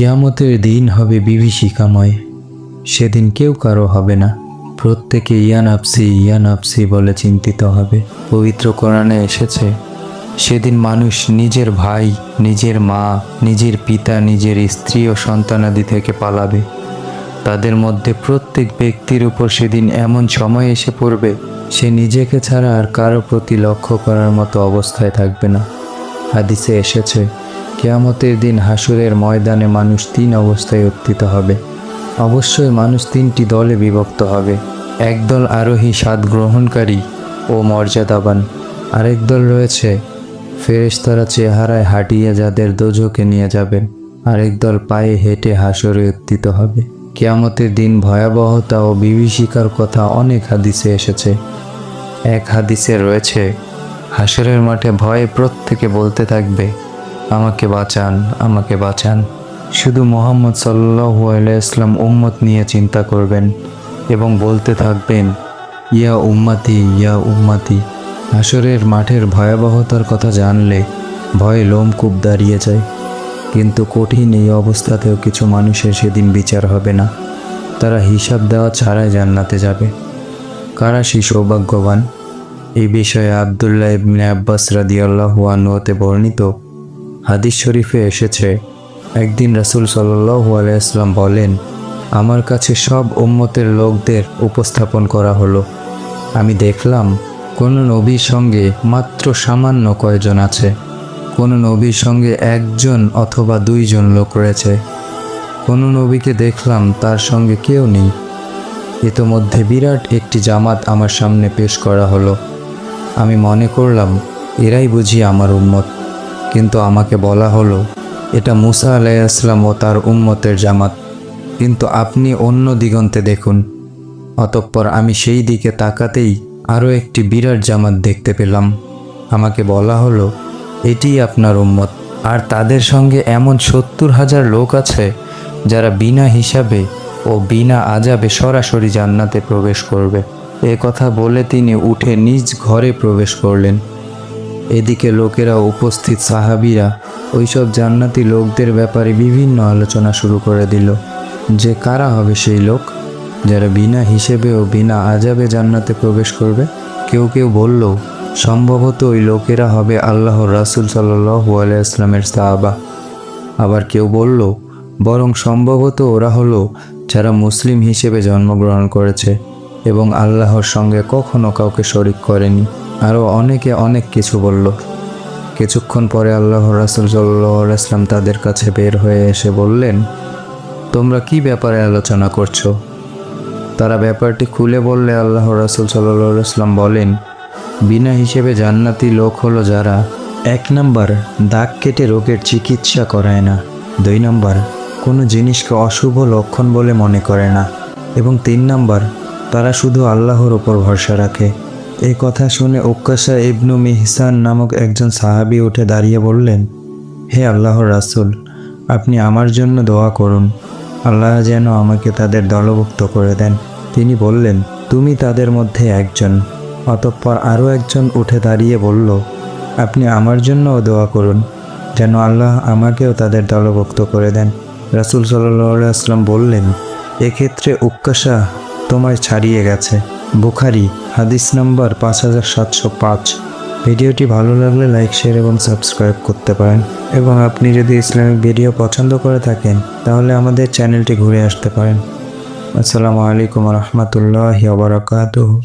কিয়ামতের দিন হবে বিভীষিকাময়। সেদিন কেউ কারও হবে না। প্রত্যেকে ইয়ান আপসি ইয়ান আপসি বলে চিন্তিত হবে। পবিত্র কোরআনে এসেছে, সেদিন মানুষ নিজের ভাই, নিজের মা, নিজের পিতা, নিজের স্ত্রী ও সন্তানাদি থেকে পালাবে। তাদের মধ্যে প্রত্যেক ব্যক্তির উপর সেদিন এমন সময় এসে পড়বে, সে নিজেকে ছাড়া আর কারও প্রতি লক্ষ্য করার মতো অবস্থায় থাকবে না। হাদিসে এসেছে কেয়ামতের দিন হাসুরের ময়দানে মানুষ তিন অবস্থায় উত্থিত হবে। অবশ্যই মানুষ তিনটি দলে বিভক্ত হবে। একদল আরোহী স্বাদ গ্রহণকারী ও মর্যাদাবান। আরেক দল রয়েছে ফেরেশতারা চেহারায় হাঁটিয়ে যাদের দোজোকে নিয়ে যাবেন। আরেক দল পায়ে হেঁটে হাসরে উত্থিত হবে। কেয়ামতের দিন ভয়াবহতা ও বিভীষিকার কথা অনেক হাদিসে এসেছে। এক হাদিসে রয়েছে হাসরের মাঠে ভয়ে প্রত্যেকে বলতে থাকবে আমাকে বাঁচান আমাকে বাঁচান। শুধু মোহাম্মদ সাল্লু আলাইসলাম উম্মত নিয়ে চিন্তা করবেন এবং বলতে থাকবেন, ইয়া উম্মাতি ইয়া উম্মাতি। আসরের মাঠের ভয়াবহতার কথা জানলে ভয়ে লোমকূপ দাঁড়িয়ে যায়। কিন্তু কঠিন এই অবস্থাতেও কিছু মানুষের সেদিন বিচার হবে না। তারা হিসাব দেওয়া ছাড়াই জান্নাতে যাবে। কারা সেই সৌভাগ্যবান? এই বিষয়ে আবদুল্লাহ ইবনে আব্বাস রাদিয়াল্লাহু আনহুতে বর্ণিত হাদিস শরীফে এসেছে, একদিন রাসূল আলাইহি বলেন, আমার কাছে সব উম্মতের লোকদের উপস্থাপন করা হলো। আমি দেখলাম কোনো নবীর সঙ্গে মাত্র সামান্য কয়জন আছে, কোনো নবীর সঙ্গে একজন অথবা দুইজন লোক রয়েছে। কোনো নবীকে দেখলাম তার সঙ্গে কেউ নেই। ইতোমধ্যে বিরাট একটি জামাত আমার সামনে পেশ করা হলো। আমি মনে করলাম, এরাই বুঝি আমার উম্মত। কিন্তু আমাকে বলা হলো, এটা মুসা আলাইসলাম ও তার উম্মতের জামাত। কিন্তু আপনি অন্য দিগন্তে দেখুন। অতঃপর আমি সেই দিকে তাকাতেই আরও একটি বিরাট জামাত দেখতে পেলাম। আমাকে বলা হলো এটিই আপনার উম্মত। আর তাদের সঙ্গে এমন সত্তর হাজার লোক আছে, যারা বিনা হিসাবে ও বিনা আজাবে সরাসরি জান্নাতে প্রবেশ করবে। এ কথা বলে তিনি উঠে নিজ ঘরে প্রবেশ করলেন। এদিকে লোকেরা উপস্থিত সাহাবিরা ওইসব জান্নাতি লোকদের ব্যাপারে বিভিন্ন আলোচনা শুরু করে দিল। যে কারা হবে সেই লোক? যারা বিনা হিসেবে ও বিনা আজাবে জান্নাতে প্রবেশ করবে? কেউ কেউ বলল, সম্ভবত ওই লোকেরা হবে আল্লাহর রাসুল সাল্লু আলাইসলামের সাহাবা। আবার কেউ বলল, বরং সম্ভবত ওরা হলো যারা মুসলিম হিসেবে জন্মগ্রহণ করেছে এবং আল্লাহর সঙ্গে কখনো কাউকে শরিক করেনি। আরও অনেকে অনেক কিছু বলল। কিছুক্ষণ পরে আল্লাহ রাসুল সাল্লাম তাদের কাছে বের হয়ে এসে বললেন, তোমরা কি ব্যাপারে আলোচনা করছ? তারা ব্যাপারটি খুলে বললে আল্লাহ রাসুল সাল্লাম বলেন, বিনা হিসেবে জান্নাতি লোক হলো যারা এক নম্বর দাগ কেটে রোগের চিকিৎসা করায় না, দুই নম্বর কোনো জিনিসকে অশুভ লক্ষণ বলে মনে করে না, এবং তিন নম্বর তারা শুধু আল্লাহর ওপর ভরসা রাখে। এই কথা শুনে উক্কাশা ইবনু মিহসান নামক একজন সাহাবি উঠে দাঁড়িয়ে বললেন, হে আল্লাহর রাসুল, আপনি আমার জন্য দোয়া করুন। আল্লাহ যেন আমাকে তাদের দলভুক্ত করে দেন। তিনি বললেন, তুমি তাদের মধ্যে একজন। অতঃপর আরও একজন উঠে দাঁড়িয়ে বলল, আপনি আমার জন্যও দোয়া করুন, যেন আল্লাহ আমাকেও তাদের দলভুক্ত করে দেন। রাসুল সাল্লাম বললেন, এক্ষেত্রে উক্কাশা তোমায় ছাড়িয়ে গেছে। বুখারি, হাদিস নাম্বার পাঁচ হাজার সাতশো পাঁচ। ভিডিওটি ভালো লাগলে লাইক, শেয়ার এবং সাবস্ক্রাইব করতে পারেন। এবং আপনি যদি ইসলামিক ভিডিও পছন্দ করে থাকেন, তাহলে আমাদের চ্যানেলটি ঘুরে আসতে পারেন। আসসালামু আলাইকুম রহমতুল্লাহ বারকাতুহ।